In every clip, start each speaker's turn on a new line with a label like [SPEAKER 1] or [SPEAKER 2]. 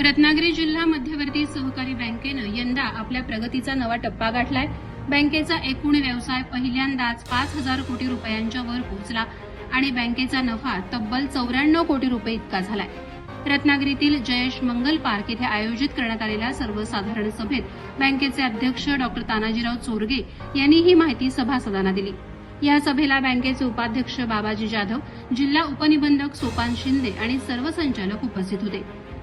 [SPEAKER 1] रत्नागिरी जिल्हा मध्यवर्ती सहकारी बँकेनं यंदा आपल्या प्रगतीचा नवा टप्पा गाठलाय. बँकेचा एकूण व्यवसाय पहिल्यांदाच पाच हजार कोटी रुपयांच्या वर पोहोचला आणि बँकेचा नफा तब्बल चौऱ्याण्णव कोटी रुपये इतका झालाय. रत्नागिरीतील जयेश मंगल पार्क इथे आयोजित करण्यात आलेल्या सर्वसाधारण सभेत बँकेचे अध्यक्ष डॉक्टर तानाजीराव चोरगे यांनी ही माहिती सभासदांना दिली. या सभेला बँकेचे उपाध्यक्ष बाबाजी जाधव जिल्हा उपनिबंधक सोपान शिंदे आणि सर्व संचालक उपस्थित होते.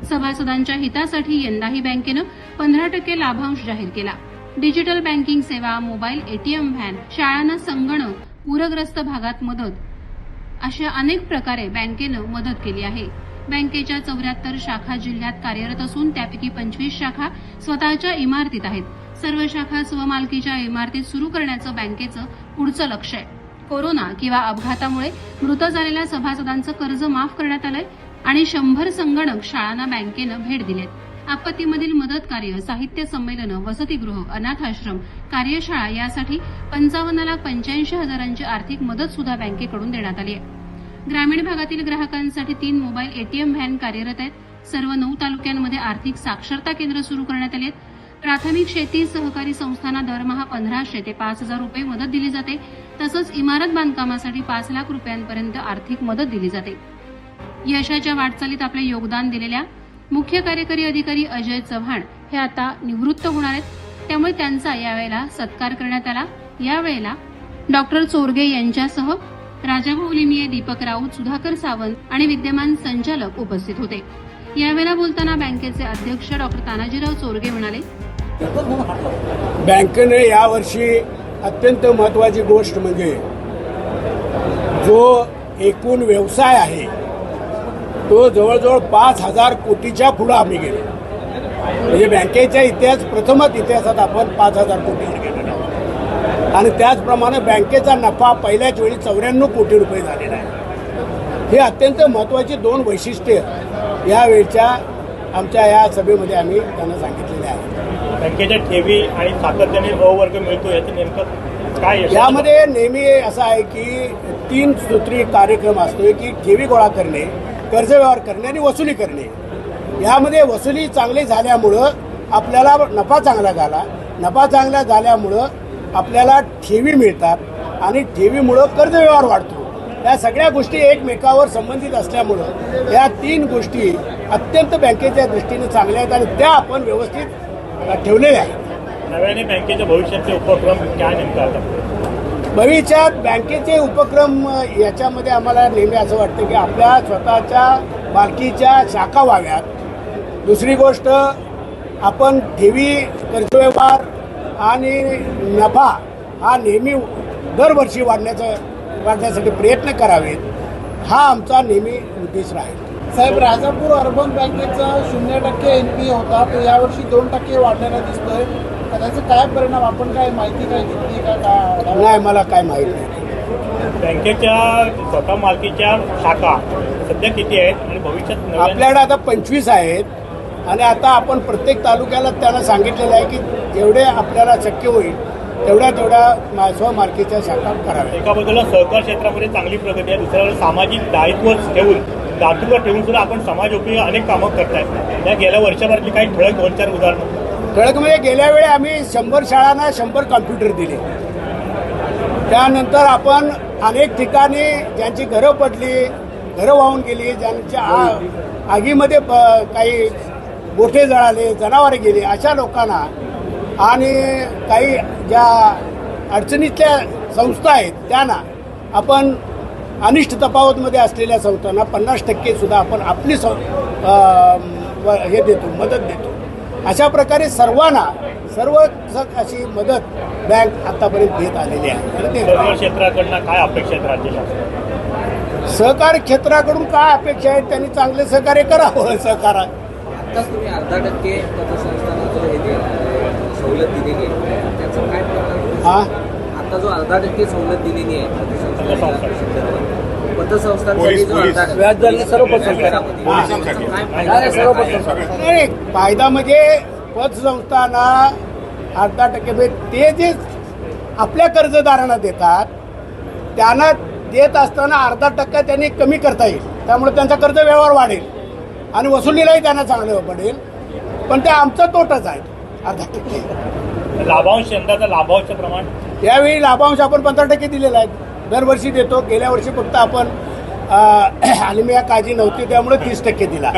[SPEAKER 1] सभासदांच्या हितासाठी यंदाही बँकेनं पंधरा टक्के लाभांश जाहीर केला. डिजिटल बँकिंग सेवा मोबाईल एटीएम व्हॅन शाळांना संगणक पूरग्रस्त भागात मदत अशा अनेक प्रकारे बँकेनं मदत केली आहे. बँकेच्या चौऱ्याहत्तर शाखा जिल्ह्यात कार्यरत असून त्यापैकी पंचवीस शाखा स्वतःच्या इमारतीत आहेत. सर्व शाखा स्वमालकीच्या इमारतीत सुरू करण्याचं बँकेचं पुढचं लक्ष आहे. कोरोना किंवा अपघातामुळे मृत झालेल्या सभासदांचं कर्ज माफ करण्यात आलंय. आणि शंभर संगणक शाळांना बँकेनं भेट दिलेत. आपत्तीमधील मदत कार्य साहित्य संमेलनं वसतिगृह अनाथाश्रम कार्यशाळा यासाठी पंचावन्न लाख पंच्याऐंशी हजारांची आर्थिक मदत सुद्धा बँकेकडून देण्यात आली आहे. ग्रामीण भागातील ग्राहकांसाठी तीन मोबाईल एटीएम व्हॅन कार्यरत आहेत. सर्व नऊ तालुक्यांमध्ये आर्थिक साक्षरता केंद्र सुरू करण्यात आली आहेत. प्राथमिक शेती सहकारी संस्थांना दरमहा पंधराशे ते पाच हजार रुपये मदत दिली जाते. तसंच इमारत बांधकामासाठी पाच लाख रुपयांपर्यंत आर्थिक मदत दिली जाते. यशाच्या वाटचालीत आपले योगदान दिलेल्या मुख्य कार्यकारी अधिकारी अजय चव्हाण हे आता निवृत्त होणार आहेत. त्यामुळे त्यांचा यावेळेला सत्कार करण्यात आला. यावेळेला डॉक्टर चोरगे यांच्यासह राजाभाऊ लिमिये दीपक राऊत सुधाकर सावंत आणि विद्यमान संचालक उपस्थित होते. यावेळेला बोलताना बँकेचे अध्यक्ष डॉक्टर तानाजीराव चोरगे म्हणाले
[SPEAKER 2] बँकेने यावर्षी अत्यंत महत्वाची गोष्ट म्हणजे जो एकूण व्यवसाय आहे तो जवळजवळ पाच हजार कोटीच्या पुढं आम्ही गेलो म्हणजे बँकेच्या इतिहास प्रथमच इतिहासात आपण पाच हजार कोटीवर गेलेलो आहोत. आणि त्याचप्रमाणे बँकेचा नफा पहिल्याच वेळी चौऱ्याण्णव कोटी रुपये झालेला आहे हे अत्यंत महत्वाची दोन वैशिष्ट्ये यावेळच्या आमच्या या सभेमध्ये आम्ही त्यांना सांगितलेले आहे
[SPEAKER 3] बँकेच्या ठेवी आणि सातत्याने अवर्ग मिळतो याचं नेमकं काय?
[SPEAKER 2] यामध्ये नेहमी असं आहे की तीन सूत्री कार्यक्रम असतो की ठेवी गोळा करणे कर्ज व्यवहार करणे आणि वसुली करणे. यामध्ये वसुली चांगली झाल्यामुळं आपल्याला नफा चांगला झाला. नफा चांगला झाल्यामुळं आपल्याला ठेवी मिळतात आणि ठेवीमुळं कर्ज व्यवहार वाढतो. या सगळ्या गोष्टी एकमेकावर संबंधित असल्यामुळं या तीन गोष्टी अत्यंत बँकेच्या दृष्टीने चांगल्या आहेत आणि त्या आपण व्यवस्थित ठेवलेल्या आहेत.
[SPEAKER 3] नव्याने बँकेच्या भविष्याचे उपक्रम काय नेमका आता?
[SPEAKER 2] भविष्यात बँकेचे उपक्रम याच्यामध्ये आम्हाला नेहमी असं वाटतं की आपल्या स्वतःच्या मालकीच्या शाखा व्हाव्यात. दुसरी गोष्ट आपण ठेवी कर्जव्यवहार आणि नफा हा नेहमी दरवर्षी वाढण्याचा वाढण्यासाठी प्रयत्न करावेत. हा आमचा नेहमी उद्देश राहील.
[SPEAKER 4] साहेब राजापूर अर्बन बँकेचा शून्य टक्के एन पी होता तो यावर्षी दोन टक्के वाढलेला दिसतोय. तर त्याचे काय परिणाम? आपण काय माहिती काय घेतली का काय
[SPEAKER 2] नाही मला काय माहीत नाही.
[SPEAKER 3] बँकेच्या स्वतः मालकीच्या शाखा सध्या किती आहेत आणि भविष्यात
[SPEAKER 2] आपल्याकडे आता पंचवीस आहेत आणि आता आपण प्रत्येक तालुक्याला त्यांना सांगितलेलं आहे की जेवढे आपल्याला शक्य होईल तेवढ्या तेवढ्या स्वमालकीच्या शाखा कराव्या.
[SPEAKER 3] एका बाजूला सहकार क्षेत्रामध्ये चांगली प्रगती आहे. दुसऱ्या सामाजिक दायित्व ठेवून दातृत्व ठेवून सुद्धा आपण समाजोपयोगी अनेक कामं करताय. या गेल्या वर्षभरातली काही ठळक दोन चार उदाहरणं.
[SPEAKER 2] ठळक म्हणजे गेल्या वेळी आम्ही शंभर शाळांना शंभर कॉम्प्युटर दिले. त्यानंतर आपण अनेक ठिकाणी ज्यांची घरं पडली घरं वाहून गेली ज्यांच्या आ- आगीमध्ये काही गोठे जळाले जनावरे गेली अशा लोकांना आणि काही ज्या अडचणीतल्या संस्था आहेत त्यांना आपण अनिष्ट तफावतमध्ये असलेल्या संस्थांना पन्नास टक्के सुद्धा आपण आपली सं हे देतो मदत देतो अशा प्रकारे सर्वांना सर्व अशी मदत बँक आतापर्यंत देत आलेली आहे.
[SPEAKER 3] क्षेत्राकडनं काय अपेक्षा आहेत राज्य शासनाला
[SPEAKER 2] सहकार क्षेत्राकडून काय अपेक्षा आहेत त्यांनी चांगले सहकार्य करावं सहकार
[SPEAKER 5] आत्ताच तुम्ही अर्धा टक्के पतसंस्थांना जो हे दिला सवलत दिलेली आहे. त्याचं काय
[SPEAKER 2] हा?
[SPEAKER 5] आता जो अर्धा टक्के सवलत दिलेली आहे पतसंस्थांसाठी जो अर्धा टक्के.
[SPEAKER 4] सर्व.
[SPEAKER 2] हा.
[SPEAKER 5] काय
[SPEAKER 4] सर्व.
[SPEAKER 2] नाही फायदा म्हणजे पतसंस्थांना अर्धा टक्के म्हणजे ते जे आपल्या कर्जदारांना देतात त्यांना देत असताना अर्धा टक्का त्यांनी कमी करता येईल. त्यामुळे त्यांचा कर्ज व्यवहार वाढेल. आणि वसुलीलाही त्यांना चांगलं पडेल. पण ते आमचा तोटाच आहे. अर्धा टक्के.
[SPEAKER 3] लाभांश यंदाचा लाभांशचं प्रमाण?
[SPEAKER 2] यावेळी लाभांश आपण पंधरा टक्के दिलेला आहे. दरवर्षी देतो. गेल्या वर्षी फक्त आपण अं, आणि मी या काळजी नव्हती त्यामुळे तीस टक्के दिला.